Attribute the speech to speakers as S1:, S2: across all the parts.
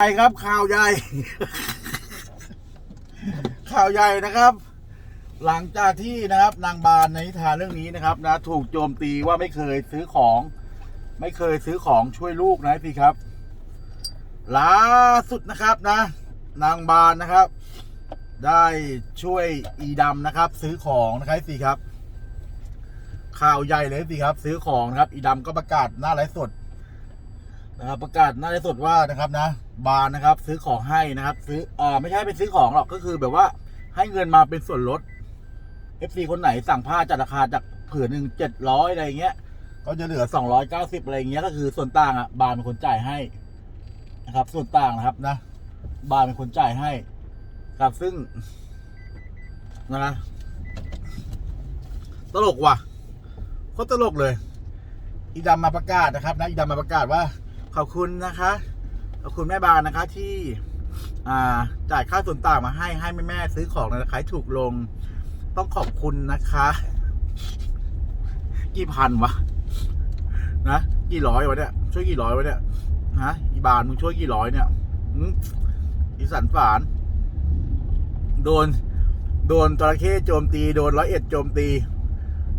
S1: ใหญ่ครับข่าวใหญ่ ข่าวใหญ่นะครับ หลังจากที่นะครับ นางบานในนิทานเรื่องนี้นะครับ นะ ถูกโจมตีว่าไม่เคยซื้อของ ไม่เคยซื้อของช่วยลูกนะพี่ครับล่าสุดนะครับนะ นางบานนะครับ ได้ช่วยอีดำนะครับ ซื้อของนะครับพี่ครับ ข่าวใหญ่เลยพี่ครับ ซื้อของนะครับ อีดำก็ประกาศหน้าไลฟ์สด นะครับประกาศหน้าไลฟ์สดว่านะครับนะ บาร์นะครับ ซื้อของให้นะครับ ซื้ออ่าไม่ใช่เป็นซื้อของหรอกก็คือแบบว่าให้เงินมาเป็นส่วนลด FC คนไหนสั่งผ้าจัดราคาจากผืนหนึ่งเจ็ดร้อยอะไรเงี้ย ก็จะเหลือสองร้อยเก้าสิบอะไรเงี้ยก็คือส่วนต่างอะบาร์เป็นคนจ่ายให้นะครับ ส่วนต่างนะครับนะ บาร์เป็นคนจ่ายให้ ครับซึ่งนะตลกว่ะโคตรตลกเลย อีดำมาประกาศนะครับนะอีดำมาประกาศว่า ขอบคุณนะคะ ขอบคุณแม่บานนะคะที่จ่ายค่าส่วนต่างมาให้ให้แม่แม่ซื้อของในราคาถูกลง ต้องขอบคุณนะคะ กี่พันวะนะกี่ร้อยวะเนี่ยช่วยกี่ร้อยวะเนี่ยฮะอีบานมึงช่วยกี่ร้อยเนี่ยอีสันฝาน โดน โดนจระเข้โจมตีโดนร้อยเอ็ดโจมตี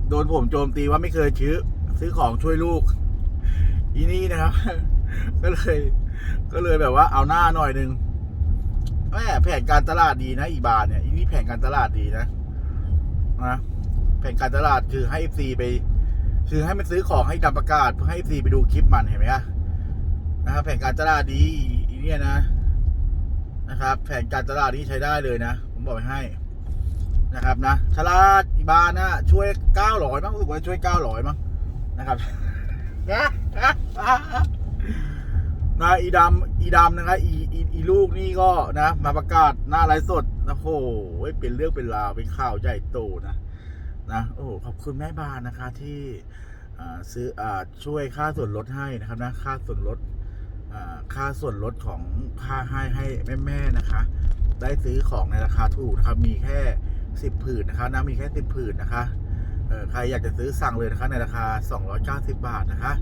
S1: โดนผมโจมตีว่าไม่เคยซื้อ ซื้อของช่วยลูกอีนี่นะครับ ก็เลย ก็เลยแบบว่าเอาหน้าหน่อยหนึ่งแม่แผนการตลาดดีนะอีบาเนี่ยอีนี่แผนการตลาดดีนะนะแผนการตลาดคือให้เอฟซีไป คือให้มันซื้อของให้ดำประกาศเพื่อให้เอฟซีไปดูคลิปมันเห็นไหมอะนะครับแผนการตลาดดีอีเนี่ยนะ นะครับ แผนการตลาดนี้ใช้ได้เลยนะผมบอกไว้ให้นะครับนะฉลาดอีบานนะช่วยเก้าร้อยมั้งรู้สึกว่าช่วยเก้าร้อยมั้งนะครับนะ อีดำอีดำนะครับอีอีอีลูกนี่ก็นะ มาประกาศหน้าไลฟ์สดนะโอ้โหเป็นเรื่องเป็นราวเป็นข่าวใหญ่โตนะนะโอ้ขอบคุณแม่บานนะคะที่อ่าซื้ออ่าช่วยค่าส่วนลดให้นะครับนะค่าส่วนลดอ่าค่าส่วนลดของค่าให้ให้แม่ๆนะคะ ได้ซื้อของในราคาถูกนะครับมีแค่สิบผืนนะคะนะมีแค่สิบผืนนะคะเออใครอยากจะซื้อสั่งเลยนะคะในราคา 290 บาทนะคะ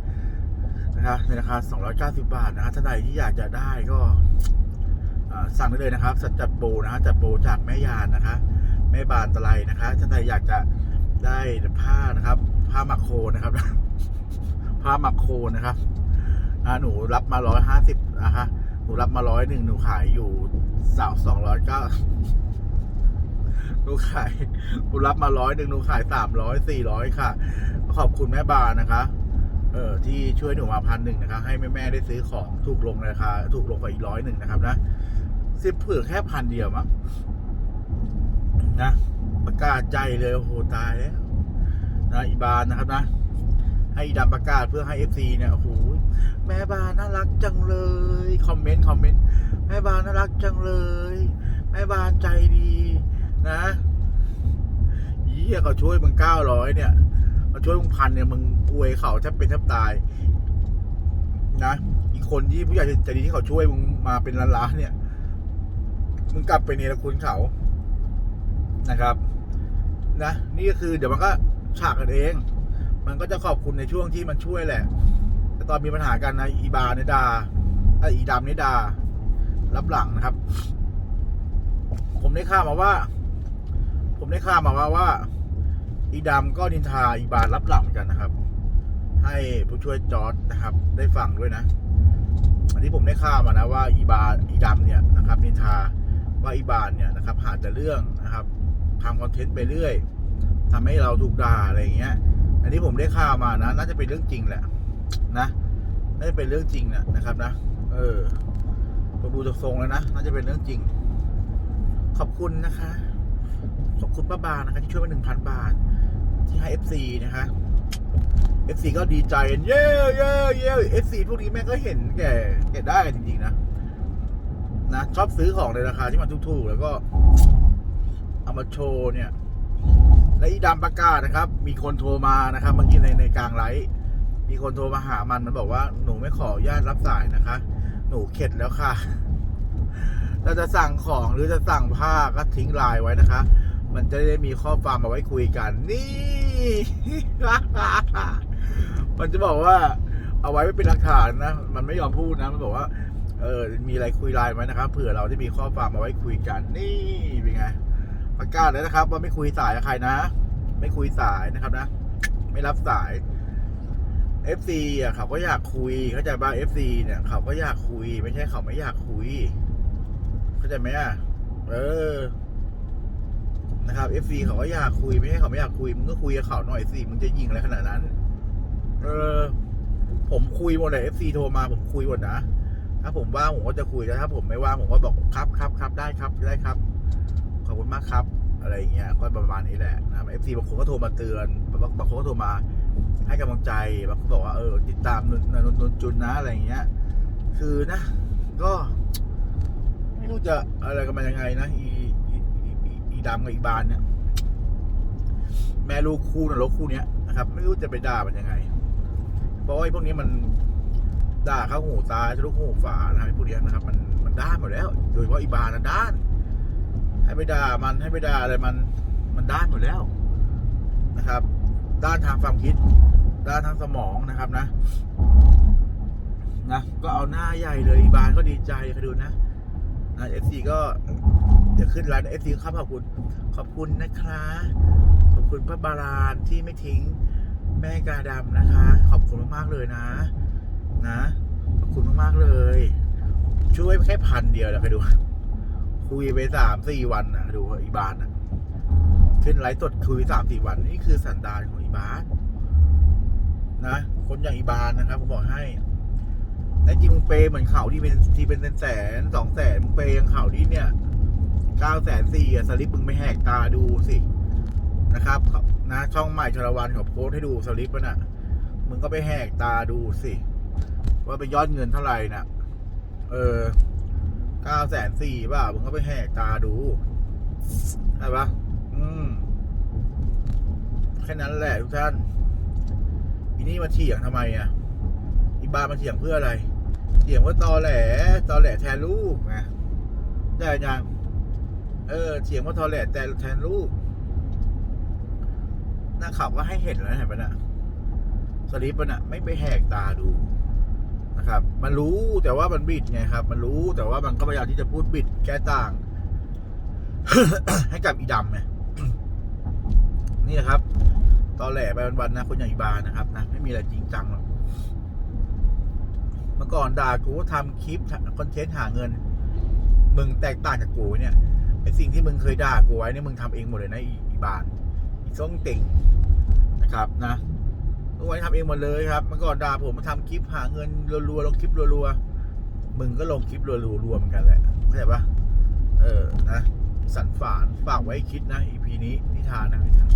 S1: นะครับในราคา 290 บาทนะฮะท่านใดที่อยากจะได้ก็สั่งได้เลยนะครับ สัจจัดโปนะฮะจัดโปจากแม่ยานนะคะ แม่บานตะไลนะคะท่านใดอยากจะได้ผ้านะครับ ผ้าหมักโคนะครับ ผ้าหมักโคนะครับหนูรับมา 150นะคะหนูรับมาร้อยหนึ่งหนูขายอยู่สาวสองร้อยเก้าหนูขายหนูรับมาร้อยหนึ่งหนูขายสามร้อยสี่ร้อยค่ะ ขอบคุณแม่บานนะคะ เออที่ช่วยหนูมาพันหนึ่งนะครับ ให้แม่แม่ได้ซื้อของถูกลงราคาถูกลงกว่าอีกร้อยหนึ่งนะครับนะสิบเผือแค่พันเดียวมั้งนะประกาศใจเลยโอ้โหตายแล้วนะอีบานนะครับนะ ให้อีดำประกาศเพื่อให้เอฟซีเนี่ยโอ้โหแม่บานน่ารักจังเลยคอมเมนต์คอมเมนต์แม่บานน่ารักจังเลย แม่บานใจดีนะเยี่ยเขาช่วยมึงเก้าร้อยเนี่ย มาช่วยมึงพันเนี่ยมึงอวยเขาแทบเป็นแทบตาย นะ อีกคนที่ผู้ใหญ่ใจดีที่เขาช่วยมึงมาเป็นล้านๆเนี่ย มึงกลับไปเนรคุณเขานะครับ นะ นี่ก็คือ เดี๋ยวมันก็ฉากกันเอง มันก็จะขอบคุณในช่วงที่มันช่วยแหละ แต่ตอนมีปัญหากันนะอีบาเนดาไออีดำเนดา รับหลังนะครับ ผมได้ข่าวมาว่า ผมได้ข่าวมาว่าว่า อีดำก็นินทาอีบานรับหลังเหมือนกันนะครับ ให้ผู้ช่วยจอร์ดนะครับ ได้ฟังด้วยนะ อันนี้ผมได้ข่าวมานะว่าอีบาอีดำเนี่ยนะครับ นินทาว่าอีบานเนี่ยนะครับ หาแต่เรื่องนะครับทำคอนเทนต์ไปเรื่อยทำให้เราถูกด่าอะไรอย่างเงี้ย อันนี้ผมได้ข่าวมานะ น่าจะเป็นเรื่องจริงแหละนะน่าจะเป็นเรื่องจริงนะนะครับนะ เออผมดูจากทรงแล้วนะ น่าจะเป็นเรื่องจริง ขอบคุณนะคะ ขอบคุณป้าบานะคะที่ช่วยมาหนึ่งพันบาท ที่ให้ FC นะคะ FC ก็ดีใจกันเย้เย้เย้ FC พวกนี้แม่ก็เห็นแก่แก่ได้จริงๆนะนะชอบซื้อของในราคาที่มันถูกๆ แล้วก็เอามาโชว์เนี่ย และอีดำประกาศนะครับ มีคนโทรมานะครับเมื่อกี้ในในกลางไลฟ์มีคนโทรมาหามันมันบอกว่าหนูไม่ขออนุญาตรับสายนะคะ หนูเข็ดแล้วค่ะ เราจะสั่งของหรือจะสั่งผ้าก็ทิ้งไลน์ไว้นะคะ มันจะได้มีข้อความมาไว้คุยกัน นี่ มันจะบอกว่า เอาไว้ไม่เป็นหลักฐานนะ มันไม่ยอมพูดนะ มันบอกว่า เออ มีอะไรคุยไลน์ไว้นะครับ เผื่อเราได้มีข้อความมาไว้คุยกัน นี่ เป็นไง ประกาศเลยนะครับ ว่าไม่คุยสายใครนะ ไม่คุยสายนะครับนะ ไม่รับสาย FC อะเขาก็อยากคุยเข้าใจป่ะ FC เนี่ยเขาก็อยากคุย ไม่ใช่เขาไม่อยากคุยาใจไหมอะ เออ นะครับ FC เขาก็อยากคุยไม่ใช่เขาไม่อยากคุยมึงก็คุยกับเขาหน่อยสิมึงจะยิงอะไรขนาดนั้น เออ ผมคุยหมดเลย FC โทรมาผมคุยหมดนะถ้าผมว่างผมก็จะคุยแล้วถ้า ผมไม่ว่างผมก็บอกครับครับครับได้ครับได้ครับขอบคุณมากครับ อะไรเงี้ยก็ประมาณนี้แหละนะเอฟซีบางคนก็โทรมาเตือนบางคนก็โทรมาให้กำลังใจบางคนบอกว่าเออติดตามนนนนนจุนนะอะไรเงี้ย คือนะ ก็ ไม่รู้จะอะไรกันมายังไงนะอีอีดำกับอีบานเนี่ย แม่ลูกคู่นะลูกคู่เนี้ยนะครับ ไม่รู้จะไปด่ามันยังไงเพราะไอ้พวกนี้มันด่าเข้าหูซ้าทะลุหูฝานะไอ้พวกเนี้ยนะครับ มันมันด้านหมดแล้ว โดยเฉพาะอีบานนะด้าน ให้ไปด่ามันให้ไปด่าอะไรมันมันด้านหมดแล้วนะครับ ด้านทางความคิด ด้านทางสมองนะครับนะนะก็เอาหน้าใหญ่เลยอีบานก็ดีใจคดูนะ นเอฟซีก็เดี๋ยวขึ้นไลน์เอฟซีครับขอบคุณ ขอบคุณนะคะ ขอบคุณพระบารานที่ไม่ทิ้งแม่กาดำนะคะ ขอบคุณมากๆเลยนะ นะ ขอบคุณมากๆเลย ช่วยแค่พันเดียวแล้วไปดู คุยไปสามสี่วันนะดูอีบานนะขึ้นไลฟ์สดคุยสามสี่วันนี่คือสันดานของอีบานนะ คนอย่างอีบานนะครับผมบอกให้ แต่จริงมึงเปย์เหมือนเขาที่เป็นที่เป็นแสนสองแสนมึงเปย์ยังเขาที่เนี่ยเก้าแสนสี่อะสลิปมึงไม่แหกตาดูสินะครับนะช่องใหม่ชลวันเขาโพสให้ดูสลิปนอะมึงก็ไปแหกตาดูสิ ว่าเป็นยอดเงินเท่าไหร่น่ะ เออเก้าแสนสี่ป่ะมึงก็ไปแหกตาดูใช่ปะอืมแค่นั้นแหละทุกท่านอีนี่มาเถียงทำไมอะอีบามาเถียงเพื่ออะไร เถียงว่าตอแหลตอแหลแทนลูกนะได้ยังเออเถียงว่าตอแหลแต่แทนลูกนักข่าวก็ให้เห็นแล้วเห็นปะน่ะสลิปมันอะไม่ไปแหกตาดูนะครับ มันรู้แต่ว่ามันบิดไงครับ มันรู้แต่ว่ามันก็พยายามที่จะพูดบิดแก้ต่าง ให้กับอีดำไงนี่แหละครับ ตอแหลไปวันๆนะคนอย่างอีบานะครับนะไม่มีอะไรจริงจังหรอก เมื่อก่อนด่ากูว่าทำคลิปคอนเทนต์หาเงิน มึงแตกต่างจากกูเนี่ยไอสิ่งที่มึงเคยด่ากูไว้เนี่ยมึงทำเองหมดเลยนะอีบานอีส้มเต่งนะครับนะทุกวันทำเองหมดเลยครับเมื่อก่อนด่าผมมาทำคลิปหาเงินรัวๆลงคลิปรัวๆมึงก็ลงคลิปรัวๆเหมือนกันแหละเข้าใจปะเออนะสันฝานฝากไว้คิดนะ EP นี้นิทานนะนิทาน